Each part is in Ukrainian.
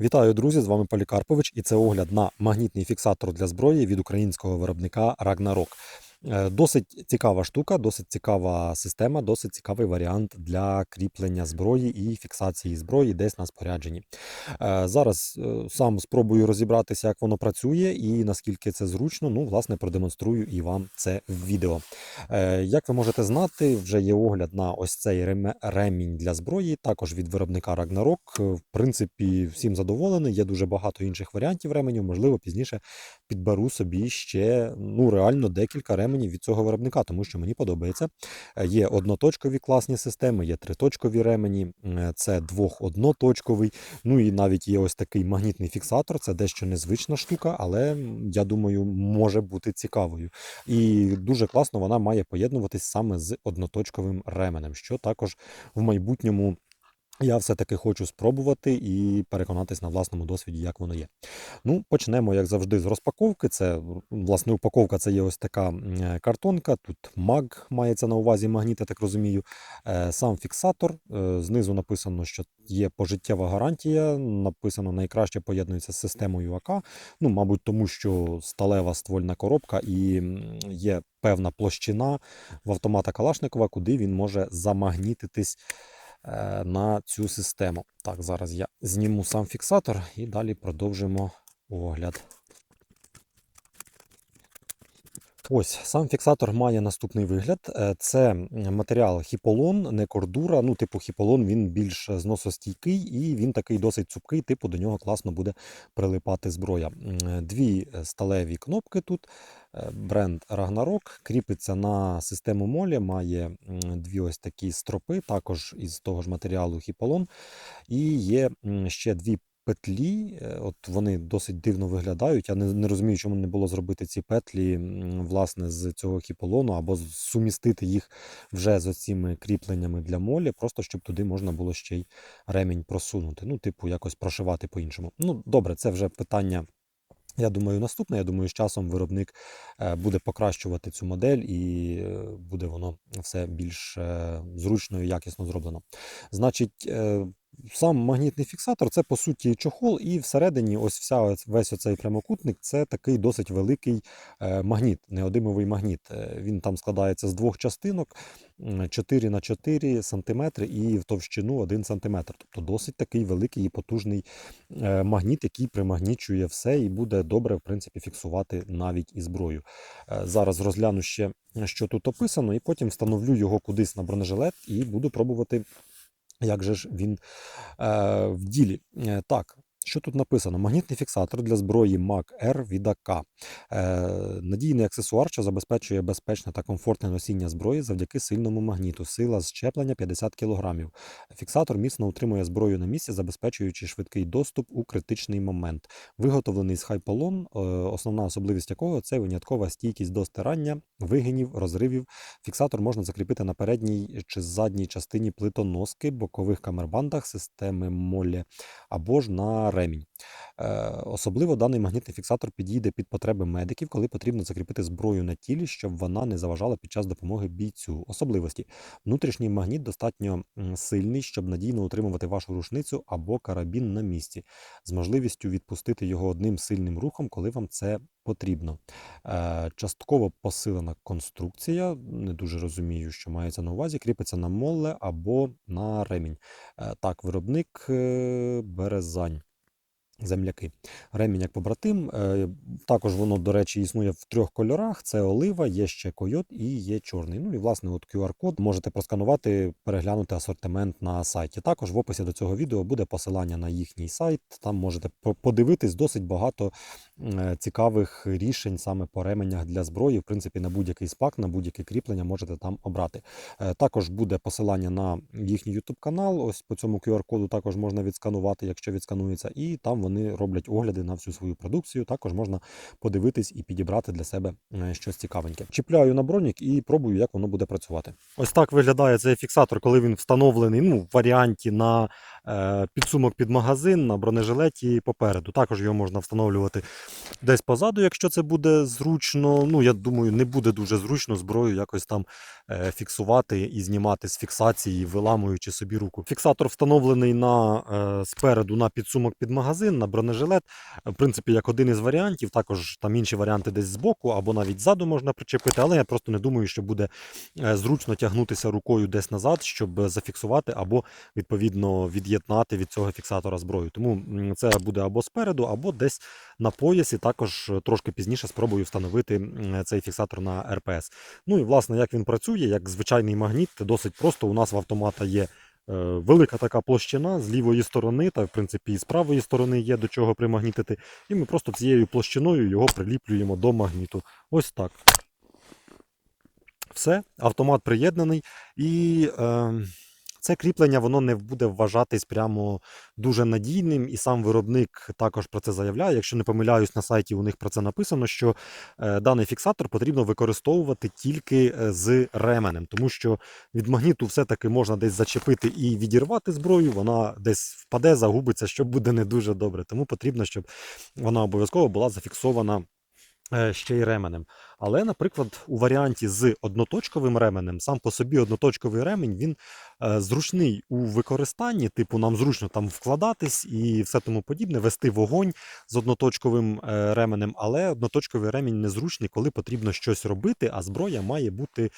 Вітаю, друзі! З вами Полікарпович, і це огляд на магнітний фіксатор для зброї від українського виробника Ragnarok. Е, Досить цікава штука, досить цікава система, досить цікавий варіант для кріплення зброї і фіксації зброї десь на спорядженні. Е, Зараз е, сам спробую розібратися, як воно працює і наскільки це зручно. Ну, власне, продемонструю і вам це в відео. Як ви можете знати, вже є огляд на ось цей ремінь для зброї, також від виробника Ragnarok. В принципі, всім задоволений. Є дуже багато інших варіантів ременів. Можливо, пізніше підберу собі ще ну реально декілька ременів від цього виробника, тому що мені подобається. Е, Є одноточкові класні системи, є триточкові ремені, е, це двох-одноточковий. Ну і навіть є ось такий магнітний фіксатор. Це дещо незвична штука, але я думаю, може бути цікавою. І дуже класно вона має поєднуватись саме з одноточковим ременем, що також в майбутньому. Я все-таки хочу спробувати і переконатись на власному досвіді, як воно є. Ну, почнемо, як завжди, з розпаковки. Це, власне, упаковка це є ось така е, картонка. Тут маг мається на увазі магніт, я так розумію. Е, Сам фіксатор. е, Знизу написано, що є пожиттєва гарантія. Написано, найкраще поєднується з системою АК. Ну, мабуть, тому що сталева ствольна коробка і є певна площина в автомата Калашникова, куди він може замагнітитись на цю систему. Так, зараз я зніму сам фіксатор і далі продовжимо огляд. Ось сам фіксатор має наступний вигляд. Е, Це матеріал хіполон, не кордура. Ну, типу, хіполон він більш зносостійкий і він такий досить цупкий, типу до нього класно буде прилипати зброя. Дві сталеві кнопки тут. Е, Бренд Ragnarok кріпиться на систему молі, має дві ось такі стропи, також із того ж матеріалу хіполон. І є ще дві петлі. е, От вони досить дивно виглядають. Я не, не розумію, чому не було зробити ці петлі власне з цього хіполону або сумістити їх вже з цими кріпленнями для молі, просто щоб туди можна було ще й ремінь просунути. Ну, типу, якось прошивати по-іншому. Ну, добре, це вже питання. Я думаю, наступне. Я думаю, з часом виробник е, буде покращувати цю модель і е, буде воно все більш зручно і якісно зроблено. Значить, сам магнітний фіксатор це по суті чохол, і всередині ось вся весь оцей прямокутник це такий досить великий е, магніт, неодимовий магніт. Е, Він там складається з двох частинок. 4 на 4 сантиметри і в товщину 1 сантиметр. Тобто досить такий великий і потужний е, магніт, який примагнічує все і буде добре, в принципі, фіксувати навіть і зброю. Зараз розгляну ще, що тут описано, і потім встановлю його кудись на бронежилет і буду пробувати, як же ж він е, в ділі. Е, Так. Що тут написано? Магнітний фіксатор для зброї MAC R від АК. Е, надійний аксесуар, що забезпечує безпечне та комфортне носіння зброї завдяки сильному магніту. Сила щеплення 50 кг. Фіксатор міцно утримує зброю на місці, забезпечуючи швидкий доступ у критичний момент. Виготовлений з хайполон, е, основна особливість якого це виняткова стійкість до стирання, вигинів, розривів. Фіксатор можна закріпити на передній чи задній частині плитоноски, бокових камербандах системи молі або ж на ремінь. Е, Особливо даний магнітний фіксатор підійде під потреби медиків, коли потрібно закріпити зброю на тілі, щоб вона не заважала під час допомоги бійцю. Особливості. Внутрішній магніт достатньо сильний, щоб надійно утримувати вашу рушницю або карабін на місці, з можливістю відпустити його одним сильним рухом, коли вам це потрібно. Е, Частково посилена конструкція, не дуже розумію, що мається на увазі, кріпиться на молле або на ремінь. Е, Так, виробник Березань. Земляки. Ремінь як побратим. Е, Також воно, до речі, існує в трьох кольорах: це олива, є ще койот і є чорний. Ну і власне, от QR-код можете просканувати, переглянути асортимент на сайті. Також в описі до цього відео буде посилання на їхній сайт. Там можете подивитись досить багато е, цікавих рішень саме по ременях для зброї. В принципі, на будь-який спак, на будь-яке кріплення можете там обрати. Е, Також буде посилання на їхній YouTube канал. Ось по цьому QR-коду також можна відсканувати, якщо відсканується, і там вони роблять огляди на всю свою продукцію. Також можна подивитись і підібрати для себе е, щось цікавеньке. Чіпляю на бронік і пробую, як воно буде працювати. Ось так виглядає цей фіксатор, коли він встановлений ну, в варіанті на підсумок під магазин на бронежилеті попереду. Також його можна встановлювати десь позаду, якщо це буде зручно. Ну, я думаю, не буде дуже зручно зброю якось там е, фіксувати і знімати з фіксації, виламуючи собі руку. Фіксатор встановлений на, е, спереду на підсумок під магазин, на бронежилет. В принципі, як один із варіантів, також там інші варіанти десь збоку або навіть ззаду можна причепити, але я просто не думаю, що буде е, зручно тягнутися рукою десь назад, щоб зафіксувати або відповідно від'єднати від цього фіксатора зброю. Тому це буде або спереду, або десь на поясі. Також е, трошки пізніше спробую встановити цей фіксатор на РПС. Ну і власне, як він працює, як звичайний магніт, досить просто. У нас в автомата є. е, Велика така площина з лівої сторони, та в принципі і з правої сторони є до чого примагнітити. І ми просто цією площиною його приліплюємо до магніту. Ось так. Все, автомат приєднаний. І е, це кріплення воно не буде вважатись прямо дуже надійним. І сам виробник також про це заявляє. Якщо не помиляюсь, на сайті у них про це написано, що е, даний фіксатор потрібно використовувати тільки е, з ременем, тому що від магніту все-таки можна десь зачепити і відірвати зброю, вона десь впаде, загубиться, що буде не дуже добре. Тому потрібно, щоб вона обов'язково була зафіксована е, ще й ременем. Але, наприклад, у варіанті з одноточковим ременем, сам по собі одноточковий ремень він зручний у використанні, типу нам зручно там вкладатись і все тому подібне, вести вогонь з одноточковим е, ременем, але одноточковий ремінь незручний, коли потрібно щось робити, а зброя має бути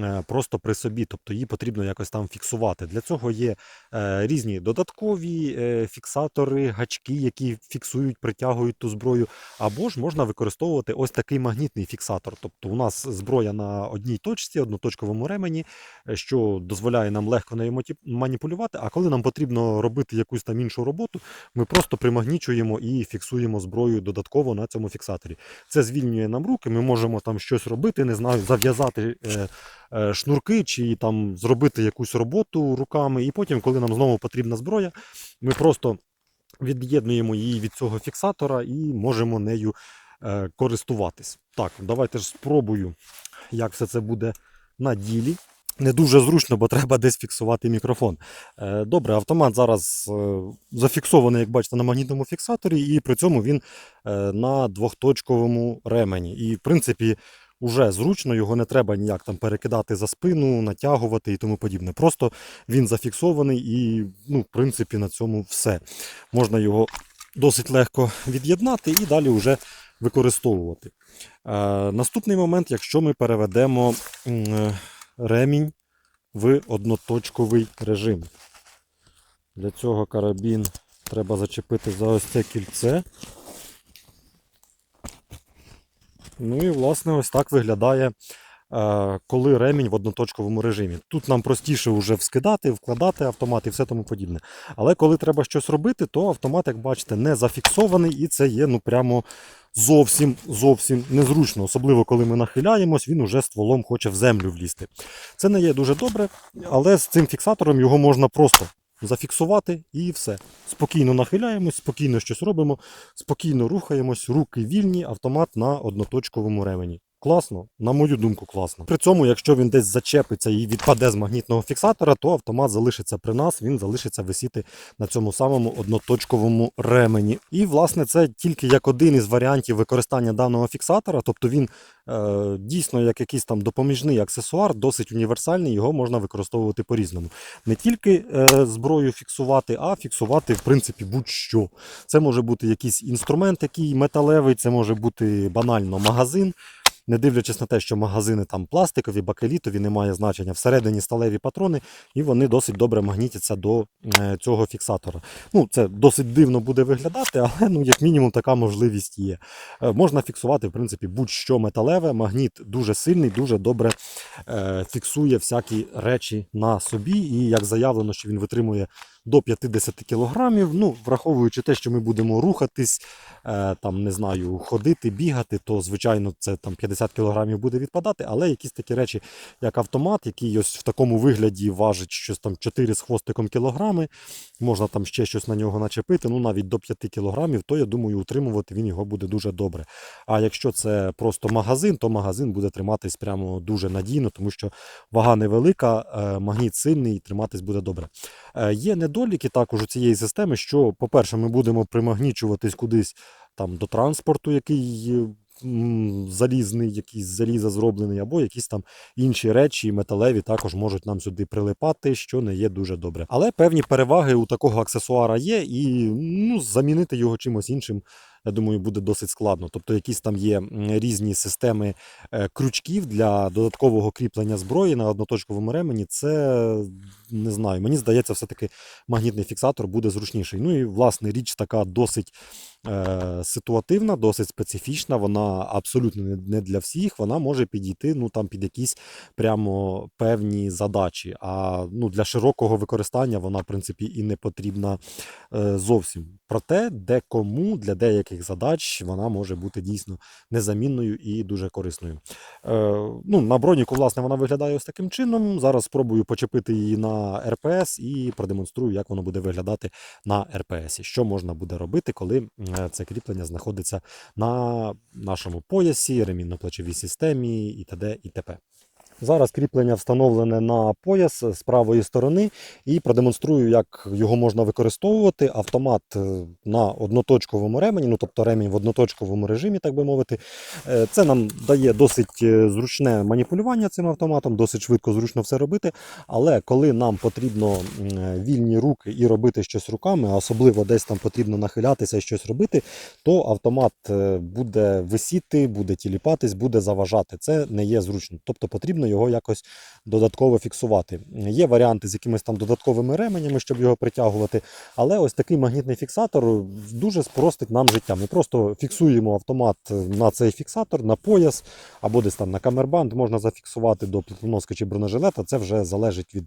е, просто при собі, тобто її потрібно якось там фіксувати. Для цього є е, різні додаткові е, фіксатори, гачки, які фіксують, притягують ту зброю, або ж можна використовувати ось такий магнітний фіксатор. Тобто у нас зброя на одній точці, одноточковому ремені, е, що дозволяє нам легко нею маніпулювати. А коли нам потрібно робити якусь там іншу роботу, ми просто примагнічуємо і фіксуємо зброю додатково на цьому фіксаторі. Це звільнює нам руки. Ми можемо там щось робити, не знаю, зав'язати е, е, шнурки чи там зробити якусь роботу руками. І потім, коли нам знову потрібна зброя, ми просто від'єднуємо її від цього фіксатора і можемо нею е, користуватись. Так, давайте ж спробую, як все це буде на ділі. Не дуже зручно, бо треба десь фіксувати мікрофон. Е, Добре, автомат зараз е, зафіксований, як бачите, на магнітному фіксаторі, і при цьому він е, на двохточковому ремені. І, в принципі, уже зручно, його не треба ніяк там перекидати за спину, натягувати і тому подібне. Просто він зафіксований і, ну, в принципі, на цьому все. Можна його досить легко від'єднати і далі вже використовувати. Наступний момент, якщо ми переведемо ремінь в одноточковий режим. Для цього карабін треба зачепити за ось це кільце. Ну і власне ось так виглядає, е, коли ремінь в одноточковому режимі. Тут нам простіше вже вскидати, вкладати автомат і все тому подібне. Але коли треба щось робити, то автомат, як бачите, не зафіксований і це є ну прямо зовсім зовсім незручно. Особливо коли ми нахиляємось, він уже стволом хоче в землю влізти. Це не є дуже добре, але з цим фіксатором його можна просто зафіксувати і все. Спокійно нахиляємось, спокійно щось робимо, спокійно рухаємось, руки вільні, автомат на одноточковому ремені. Класно, на мою думку, класно. При цьому, якщо він десь зачепиться і відпаде з магнітного фіксатора, то автомат залишиться при нас, він залишиться висіти на цьому самому одноточковому ремені. І, власне, це тільки як один із варіантів використання даного фіксатора, тобто він е, дійсно як якийсь там допоміжний аксесуар, досить універсальний, його можна використовувати по-різному. Не тільки е, зброю фіксувати, а фіксувати, в принципі, будь-що. Це може бути якийсь інструмент, який металевий, це може бути банально магазин. Не дивлячись на те, що магазини там пластикові, бакелітові, немає значення. Всередині сталеві патрони, і вони досить добре магнітяться до е, цього фіксатора. Ну, це досить дивно буде виглядати, але ну, як мінімум така можливість є. Е, можна фіксувати, в принципі, будь-що металеве. Магніт дуже сильний, дуже добре е, фіксує всякі речі на собі. І як заявлено, що він витримує до 50 кілограмів. Ну, враховуючи те, що ми будемо рухатись, е, там, не знаю, ходити, бігати, то звичайно це там 50 кілограмів буде відпадати, але якісь такі речі, як автомат, який ось в такому вигляді важить щось там 4 з хвостиком кілограми, можна там ще щось на нього начепити, ну навіть до 5 кілограмів, то я думаю, утримувати він його буде дуже добре. А якщо це просто магазин, то магазин буде триматись прямо дуже надійно, тому що вага невелика, е, магніт сильний і триматись буде добре. Е, Є недолік недоліки також у цієї системи, що, по-перше, ми будемо примагнічуватись кудись там до транспорту, який залізний, якийсь заліза зроблений, або якісь там інші речі металеві також можуть нам сюди прилипати, що не є дуже добре. Але певні переваги у такого аксесуара є, і ну, замінити його чимось іншим. Я думаю, буде досить складно. Тобто, якісь там є різні системи е, крючків для додаткового кріплення зброї на одноточковому ремені. Це не знаю. Мені здається, все-таки магнітний фіксатор буде зручніший. Ну і власне річ така досить е, ситуативна, досить специфічна. Вона абсолютно не- для всіх. Вона може підійти ну там під якісь прямо певні задачі. А ну для широкого використання вона в принципі і не потрібна е, зовсім. Проте, декому для деяких задач вона може бути дійсно незамінною і дуже корисною. Е, ну, на броніку, власне, вона виглядає ось таким чином. Зараз спробую почепити її на РПС і продемонструю, як воно буде виглядати на РПС. Що можна буде робити, коли е, це кріплення знаходиться на нашому поясі, ремінно-плечовій системі і т.д. і т.п. Зараз кріплення встановлене на пояс з правої сторони і продемонструю, як його можна використовувати. Автомат е, на одноточковому ремені, ну тобто ремінь в одноточковому режимі, так би мовити. Е, Це нам дає досить е, зручне маніпулювання цим автоматом, досить швидко, зручно все робити. Але коли нам потрібно вільні руки і робити щось руками, особливо десь там потрібно нахилятися і щось робити, то автомат буде висіти, буде тіліпатись, буде заважати. Це не є зручно. Тобто потрібно його якось додатково фіксувати. Є варіанти з якимись там додатковими ременями, щоб його притягувати. Але ось такий магнітний фіксатор дуже спростить нам життя. Ми просто фіксуємо автомат на цей фіксатор, на пояс або десь там на камербанд можна зафіксувати до плитоноска чи бронежилета. Це вже залежить від.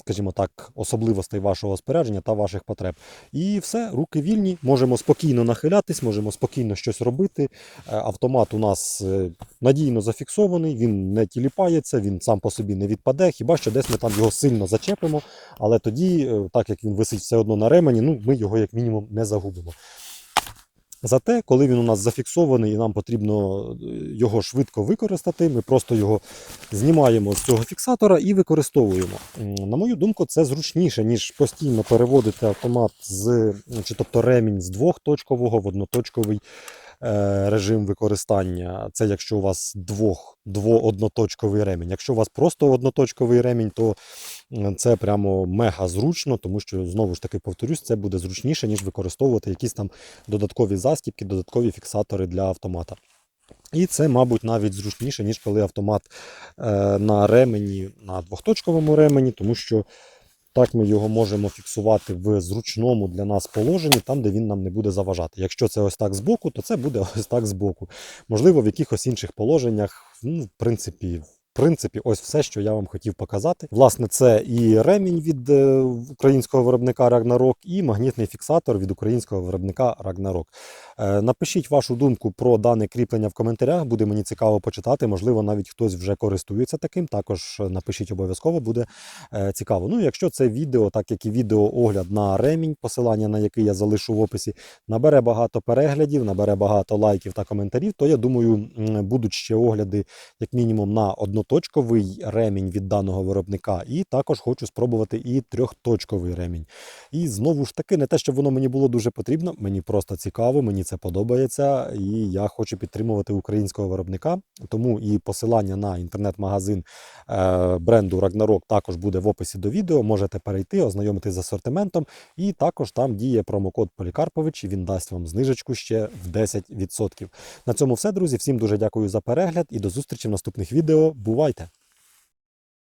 Скажімо так, особливостей вашого спорядження та ваших потреб. І все, руки вільні, можемо спокійно нахилятись, можемо спокійно щось робити. Е, Автомат у нас е, надійно зафіксований, він не тіліпається, він сам по собі не відпаде. Хіба що десь ми там його сильно зачепимо, але тоді, е, так як він висить все одно на ремені, ну ми його як мінімум не загубимо. Зате, коли він у нас зафіксований і нам потрібно е, його швидко використати, ми просто його знімаємо з цього фіксатора і використовуємо. На мою думку, це зручніше, ніж постійно переводити автомат з, чи тобто ремінь з двохточкового в одноточковий режим використання. Це якщо у вас двох, дво-одноточковий ремінь. Якщо у вас просто одноточковий ремінь, то це прямо мега зручно, тому що знову ж таки повторюсь, це буде зручніше, ніж використовувати якісь там додаткові застібки, додаткові фіксатори для автомата. І це, мабуть, навіть зручніше, ніж коли автомат е, на ремені, на двохточковому ремені, тому що так ми його можемо фіксувати в зручному для нас положенні, там, де він нам не буде заважати. Якщо це ось так збоку, то це буде ось так збоку. Можливо, в якихось інших положеннях, ну, в принципі. Принципі, ось все, що я вам хотів показати. Власне, це і ремінь від е, українського виробника Ragnarok, і магнітний фіксатор від українського виробника Ragnarok. Е, Напишіть вашу думку про дане кріплення в коментарях, буде мені цікаво почитати. Можливо, навіть хтось вже користується таким. Також напишіть обов'язково, буде е, цікаво. Ну, якщо це відео, так як і відеоогляд на ремінь, посилання на який я залишу в описі, набере багато переглядів, набере багато лайків та коментарів, то я думаю, будуть ще огляди, як мінімум, на одноточковий ремінь від даного виробника. І також хочу спробувати і трьохточковий ремінь. І знову ж таки, не те, щоб воно мені було дуже потрібно, мені просто цікаво, мені це подобається, і я хочу підтримувати українського виробника. Тому і посилання на інтернет-магазин е, бренду Ragnarok також буде в описі до відео. Можете перейти, ознайомитись з асортиментом. І також там діє промокод Полікарпович, і він дасть вам знижечку ще в 10%. На цьому все, друзі. Всім дуже дякую за перегляд і до зустрічі в наступних відео. Бувайте!